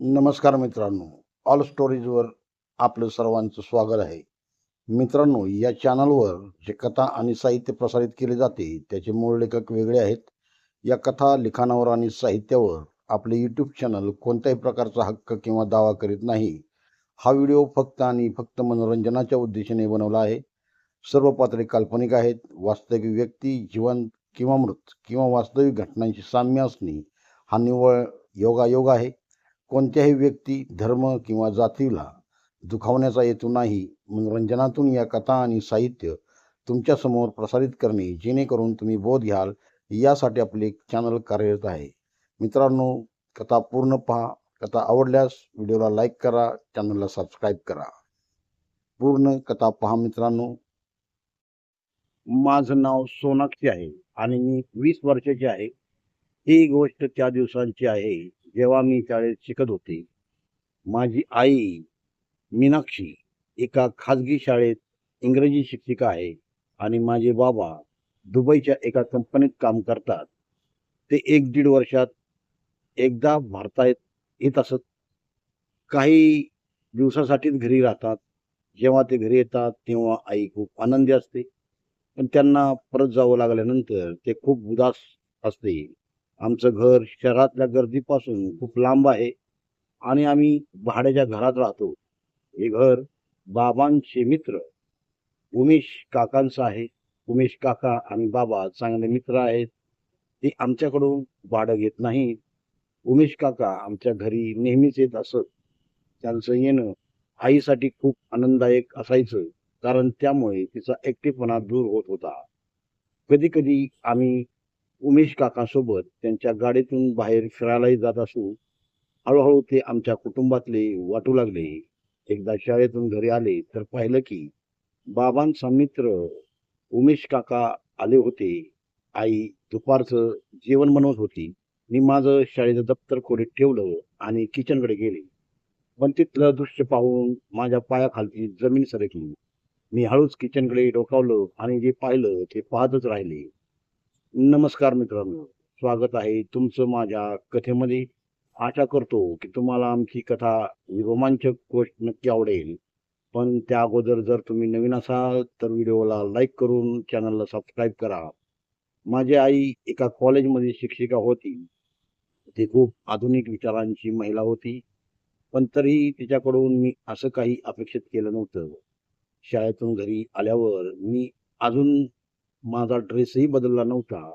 नमस्कार मित्रांनो. ऑल स्टोरीजवर आपलं सर्वांचं स्वागत आहे. मित्रांनो या चॅनलवर जे कथा आणि साहित्य प्रसारित केले जाते त्याचे मूळ लेखक वेगळे आहेत. या कथा लिखाणावर आणि साहित्यावर आपले यूट्यूब चॅनल कोणत्याही प्रकारचा हक्क किंवा दावा करीत नाही. हा व्हिडिओ फक्त आणि फक्त मनोरंजनाच्या उद्देशाने बनवला आहे. सर्व पात्रे काल्पनिक आहेत. वास्तविक व्यक्ती जीवन किंवा मृत किंवा वास्तविक घटनांची साम्य असणे हा निव्वळ योगायोग आहे. कोणत्याही व्यक्ती धर्म किंवा जातीला दुखावण्याचा हेतू नाही. मनोरंजनातून या कथा आणि साहित्य तुमच्यासमोर प्रसारित करणे जेणेकरून तुम्ही बोध घ्याल यासाठी आपले चॅनल कार्यरत आहे. मित्रांनो कथा पूर्ण पहा. कथा आवडल्यास व्हिडिओला लाईक करा चॅनलला सबस्क्राईब करा. पूर्ण कथा पहा मित्रांनो. माझं नाव सोनाक्षी आहे आणि मी वीस वर्षाची आहे. ही गोष्ट त्या दिवसांची आहे. जेव्हा मी शाळेत शिकत होते माझी आई मीनाक्षी एका खाजगी शाळेत इंग्रजी शिक्षिका आहे आणि माझे बाबा दुबईच्या एका कंपनीत काम करतात. ते एक दीड वर्षात एकदा भारतात येत असत. काही दिवसासाठीच घरी राहतात. जेव्हा ते घरी येतात तेव्हा आई खूप आनंदी असते. पण त्यांना परत जावं लागल्यानंतर ते खूप उदास असते. आमचं घर शहरातल्या गर्दीपासून खूप लांब आहे आणि आम्ही भाड्याच्या घरात राहतो. हे घर बाबांचे मित्र उमेश काकांचं आहे. उमेश काका आणि बाबा चांगले मित्र आहेत. ते आमच्याकडून भाडं घेत नाहीत. उमेश काका आमच्या घरी नेहमीच येत असत. त्यांचं येणं आईसाठी खूप आनंददायक असायचं कारण त्यामुळे तिचा एकटेपणा दूर होत होता. कधी कधी आम्ही उमेश काकासोबत त्यांच्या गाडीतून बाहेर फिरायलाही जात असू हळूहळू ते आमच्या कुटुंबातले वाटू लागले. एकदा शाळेतून घरी आले तर पाहिलं की बाबांचा मित्र उमेश काका आले होते. आई दुपारचं जेवण बनवत होती. मी माझं शाळेचं दप्तर खोलीत ठेवलं आणि किचनकडे गेले. पण तिथलं दृश्य पाहून माझ्या पायाखालची जमीन सरकली. मी हळूच किचनकडे डोकावलं आणि जे पाहिलं ते पाहतच राहिले. नमस्कार मित्रांनो. स्वागत आहे तुमचं माझ्या कथेमध्ये. आशा करतो की तुम्हाला आमची कथा ही रोमांचक गोष्ट नक्की आवडेल. पण त्या अगोदर जर तुम्ही नवीन असाल तर व्हिडिओला लाईक करून चॅनलला सबस्क्राईब करा. माझी आई एका कॉलेजमध्ये शिक्षिका होती. ती खूप आधुनिक विचारांची महिला होती. पण तरीही तिच्याकडून मी असं काही अपेक्षित केलं नव्हतं. शाळेतून घरी आल्यावर मी अजून माझा ड्रेसही बदलला नव्हता.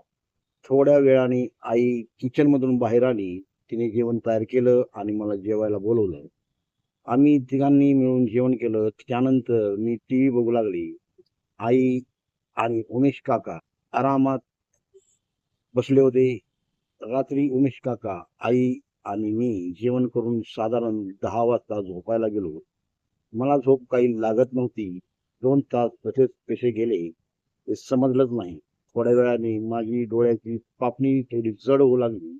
थोड्या वेळाने आई किचनमधून बाहेर आली. तिने जेवण तयार केलं आणि मला जेवायला बोलवलं. आम्ही तिघांनी मिळून जेवण केलं. त्यानंतर मी टी व्ही बघू लागली. आई आणि उमेश काका आरामात बसले होते. रात्री उमेश काका आई आणि मी जेवण करून साधारण दहा वाजता झोपायला गेलो. मला झोप काही लागत नव्हती. दोन तास तसेच कसे गेले. ते समजलंच नाही. थोड्या वेळाने माझी डोळ्याची पापणी थोडी जड होऊ लागली.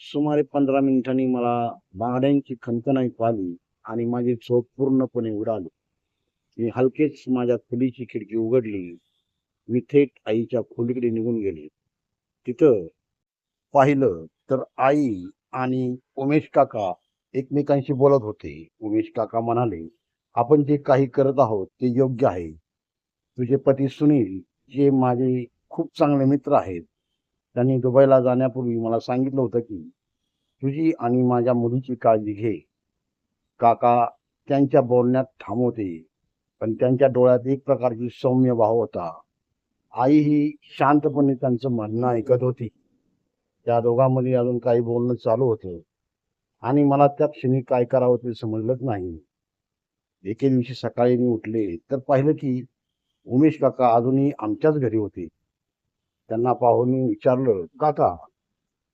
सुमारे पंधरा मिनिटांनी मला बांगड्यांची खणखण पाहिली आणि माझी झोप पूर्णपणे उडाली. मी हलकेच माझ्या खोलीची खिडकी उघडली. मी थेट आईच्या खोलीकडे निघून गेले. तिथं पाहिलं तर आई आणि उमेश काका एकमेकांशी बोलत होते. उमेश काका म्हणाले आपण जे काही करत आहोत ते योग्य आहे. तुझे पती सुनील जे माझे खूप चांगले मित्र आहेत. त्यांनी दुबईला जाण्यापूर्वी मला सांगितलं होतं की तुझी आणि माझ्या मुलीची काळजी घे. काका त्यांच्या बोलण्यात थांबवते पण त्यांच्या डोळ्यात एक प्रकारची सौम्य भाव होता. आई ही शांतपणे त्यांचं म्हणणं ऐकत होती. त्या दोघांमध्ये अजून काही बोलणं चालू होतं. आणि मला त्या क्षणी काय करावं ते समजलंच नाही. एके दिवशी सकाळी मी उठले तर पाहिलं की उमेश काका अजूनही आमच्याच घरी होते. त्यांना पाहून विचारलं काका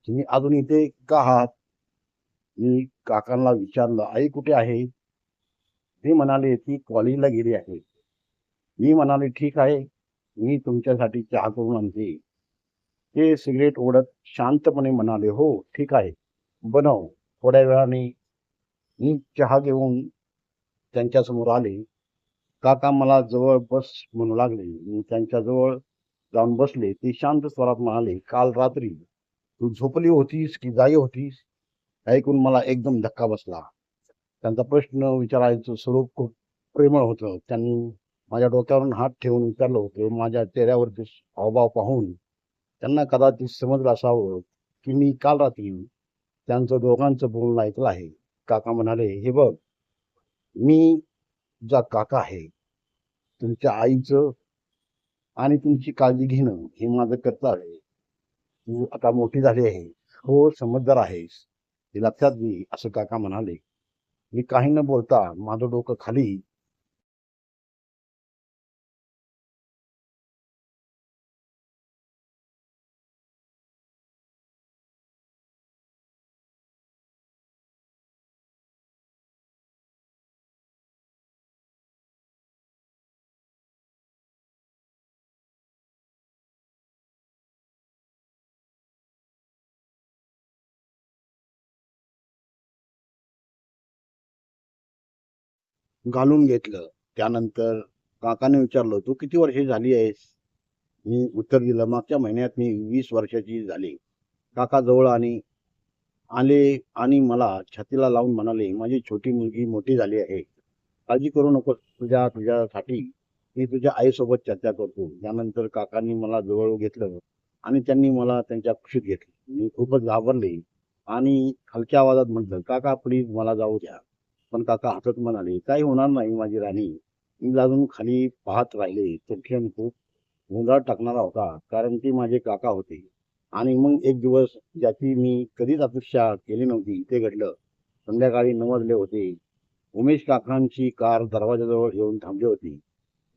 तुम्ही अजून इथे का आहात? मी काकांना विचारलं आई कुठे आहे? ते म्हणाले ती कॉलेजला गेली आहे. मी म्हणाले ठीक आहे मी तुमच्यासाठी चहा करून आणते. ते सिगरेट ओढत शांतपणे म्हणाले हो ठीक आहे बनव. थोड्या वेळाने मी चहा घेऊन त्यांच्यासमोर आले. काका मला जवळ बस म्हणू लागले. मी त्यांच्याजवळ जाऊन बसले. ते शांत स्वरात म्हणाले काल रात्री तू झोपली होतीस की जाई होतीस? ऐकून मला एकदम धक्का बसला. त्यांचा प्रश्न विचारायचं स्वरूप खूप प्रेमळ होतं. त्यांनी माझ्या डोक्यावरून हात ठेवून विचारलं होतं. माझ्या चेहऱ्यावरचे हावभाव पाहून त्यांना कदाचित समजलं असावं की मी काल रात्री त्यांचं दोघांचं बोलणं ऐकलं आहे. काका म्हणाले हे बघ मी जा काका आहे तुमच्या आईचं आणि तुमची काळजी घेणं हे माझं कर्तव्य आहे. तू आता मोठी झाली आहे. हो समजदार आहेस. हे लक्षात घे असं काका म्हणाले. मी काही न बोलता माझं डोकं खाली घालून घेतलं. त्यानंतर काकाने विचारलं तू किती वर्षे झाली आहेस? मी उत्तर दिलं मागच्या महिन्यात मी वीस वर्षाची झाली. काका जवळ आणि आले आणि मला छातीला लावून म्हणाले माझी छोटी मुलगी मोठी झाली आहे. काळजी करू नको तुझ्या तुझ्यासाठी मी तुझ्या आईसोबत चर्चा करतो. त्यानंतर काकांनी मला जवळ घेतलं आणि त्यांनी मला त्यांच्या खुशीत घेतलं. मी खूपच घाबरले आणि हलक्या आवाजात म्हटलं काका प्लीज मला जाऊ द्या. पण काका हसत म्हणाले काही होणार नाही माझी राणी. मी लागून खाली पाहत राहिले. तो क्षण खूप गोंधळात टाकणारा होता कारण ते माझे काका होते. आणि मग एक दिवस ज्याची मी कधीच अपेक्षा केली नव्हती ते घडलं. संध्याकाळी नऊ वाजले होते. उमेश काकांची कार दरवाजाजवळ येऊन थांबली होती.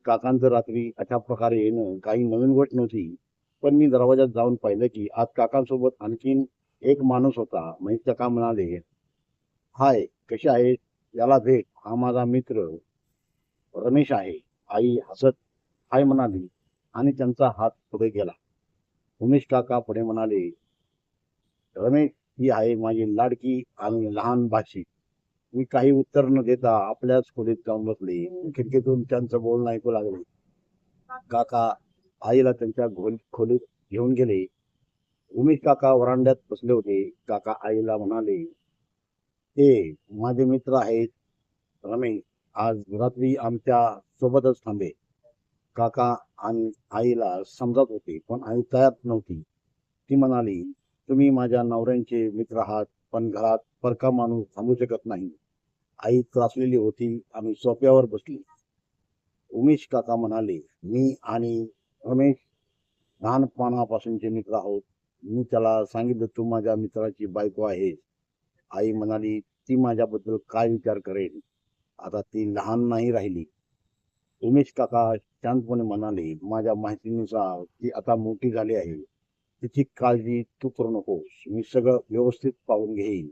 काकांचं रात्री अशा प्रकारे येणं काही नवीन गोष्ट नव्हती. पण मी दरवाजात जाऊन पाहिलं की आज काकांसोबत आणखीन एक माणूस होता. महेश काका म्हणाले हाय कसे आहे याला भेट. हा माझा मित्र रमेश आहे. आई हसत हाय म्हणाली आणि त्यांचा हात पुढे गेला. उमेश काका पुढे म्हणाले रमेश ही आहे माझी लाडकी आणि लहान भाषी मी काही उत्तर न देता आपल्याच खोलीत जाऊन बसले. खिडकीतून त्यांचं बोलणं ऐकू लागले. काका आईला त्यांच्या घोल खोलीत घेऊन गेले. उमेश काका वरांड्यात बसले होते. काका आईला म्हणाले हे माझे मित्र आहेत. रमेश आज रात्री आमच्या सोबतच थांबे. काका आणि आईला समजत होते पण आई तयार नव्हती. ती म्हणाली तुम्ही माझ्या नवऱ्यांचे मित्र आहात पण घरात परका माणूस थांबू शकत नाही. आई त्रासलेली होती आम्ही सोप्यावर बसली. उमेश काका म्हणाले मी आणि रमेश लहानपणापासूनचे मित्र आहोत. मी त्याला सांगितलं तू माझ्या मित्राची बायको आहेस. आई म्हणाली ती माझ्याबद्दल काय विचार करेल? आता ती लहान नाही राहिली. उमेश काका शांतपणे म्हणाले माझ्या माहितीनुसार ती आता मोठी झाली आहे. तिची काळजी तू करू नकोस. मी सगळं व्यवस्थित पाहून घेईन.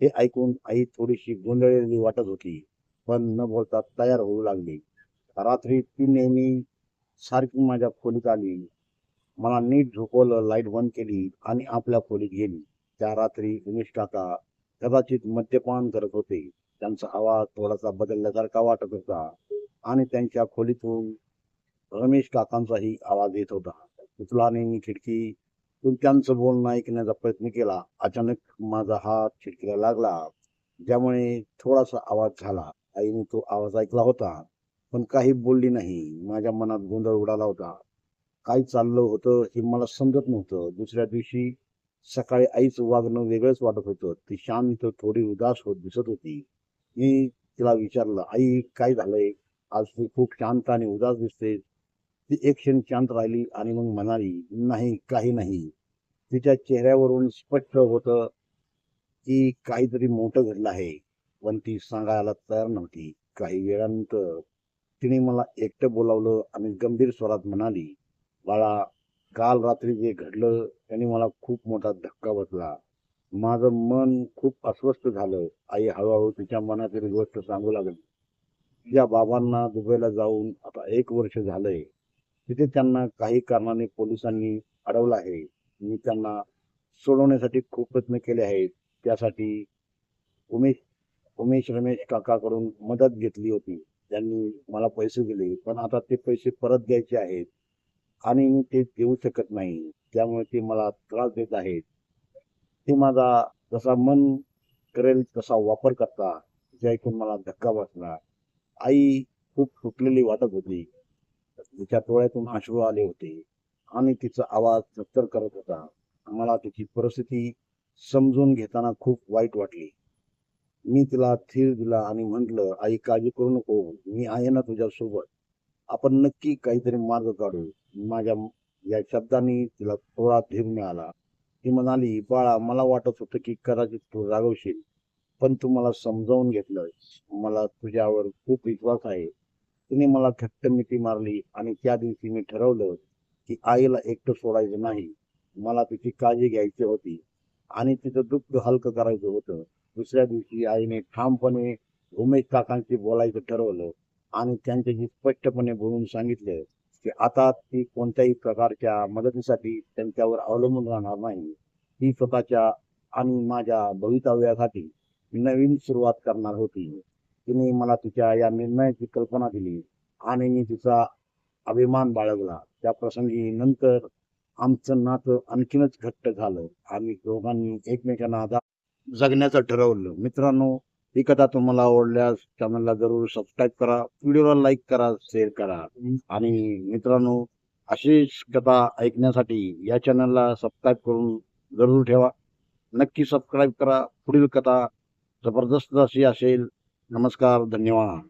हे ऐकून आई थोडीशी गोंधळलेली वाटत होती पण न बोलता तयार होऊ लागली. रात्री ती नेहमी सारखी माझ्या खोलीत आली. मला नीट झोपवलं लाइट बंद केली आणि आपल्या खोलीत गेली. त्या रात्री उमेश काका कदाचित मद्यपान करत होते. त्यांचा आवाज थोडासा बदलल्यासारखा वाटत होता आणि त्यांच्या खोलीतून रमेश काकांचाही आवाज येत होता. पुतलाने मी खिडकीतून त्यांचं बोलणं ऐकण्याचा प्रयत्न केला. अचानक माझा हात खिडकीला लागला. ज्यामुळे थोडासा आवाज झाला. आईने तो आवाज ऐकला होता पण काही बोलली नाही. माझ्या मनात गोंधळ उडाला होता. काय चाललं होतं हे मला समजत नव्हतं. दुसऱ्या दिवशी सकाळी आईचं वागणं वेगळंच वाटत होतं. ती शांत थोडी उदास होत दिसत होती. मी तिला विचारलं आई काय झालंय? आज तू खूप शांत आणि उदास दिसते ती एक क्षण शांत राहिली आणि मग म्हणाली नाही काही नाही. तिच्या चेहऱ्यावरून स्पष्ट होतं की काहीतरी मोठं घडलं आहे. पण ती सांगायला तयार नव्हती. काही वेळानंतर तिने मला एकटं बोलावलं आणि गंभीर स्वरात म्हणाली बाळा काल रात्री जे घडलं त्याने मला खूप मोठा धक्का बसला. माझं मन खूप अस्वस्थ झालं. आई हळूहळू तिच्या मनातील गोष्ट सांगू लागली. या बाबांना दुबईला जाऊन आता एक वर्ष झालंय. तिथे त्यांना काही कारणाने पोलिसांनी अडवलं आहे. मी त्यांना सोडवण्यासाठी खूप प्रयत्न केले आहेत. त्यासाठी उमेश उमेश रमेश काकाकडून मदत घेतली होती. त्यांनी मला पैसे दिले. पण आता ते पैसे परत द्यायचे आहेत. आणि मी ते देऊ शकत नाही. त्यामुळे ते मला त्रास देत आहेत. ते माझा जसा मन करेल तसा वापर करता जे ऐकून मला धक्का बसला आई खूप सुटलेली वाटत होती. तिच्या डोळ्यातून अश्रू आले होते आणि तिचा आवाज चक्कर करत होता. मला तिची परिस्थिती समजून घेताना खूप वाईट वाटली. मी तिला थीर दिला आणि म्हटलं आई काळजी करू नको. मी आहे ना तुझ्यासोबत. आपण नक्की काहीतरी मार्ग काढू. माझ्या या शब्दांनी तिला थोडा धीर मिळाला. ती म्हणाली बाळा मला वाटत होतं की कदाचित तू रागवशील पण तू मला समजावून घेतलं मला तुझ्यावर खूप विश्वास आहे. तिने मला घट्ट मिठी मारली आणि त्या दिवशी मी ठरवलं की आईला एकटं सोडायचं नाही. मला तिची काळजी घ्यायची होती आणि तिचं दुःख हलकं करायचं होतं. दुसऱ्या दिवशी आईने ठामपणे उमेश काकांशी बोलायचं ठरवलं. आणि त्यांच्याशी स्पष्टपणे बोलून सांगितलं की आता ती कोणत्याही प्रकारच्या मदतीसाठी त्यांच्यावर अवलंबून राहणार नाही. ती स्वतःच्या आणि माझ्या भवितव्यासाठी नवीन सुरुवात करणार होती. तिने मला तिच्या या निर्णयाची कल्पना दिली आणि मी तिचा अभिमान बाळगला. त्या प्रसंगी नंतर आमचं नातं आणखीनच घट्ट झालं. आम्ही दोघांनी एकमेकांना जगण्याचं ठरवलं. मित्रांनो ही कथा तुम्हाला आवडल्यास चॅनलला जरूर सबस्क्राईब करा. व्हिडिओला लाईक करा शेअर करा. आणि मित्रांनो अशीच कथा ऐकण्यासाठी या चॅनलला सबस्क्राईब करून जरूर ठेवा. नक्की सबस्क्राईब करा. पुढील कथा जबरदस्त अशी असेल. नमस्कार धन्यवाद.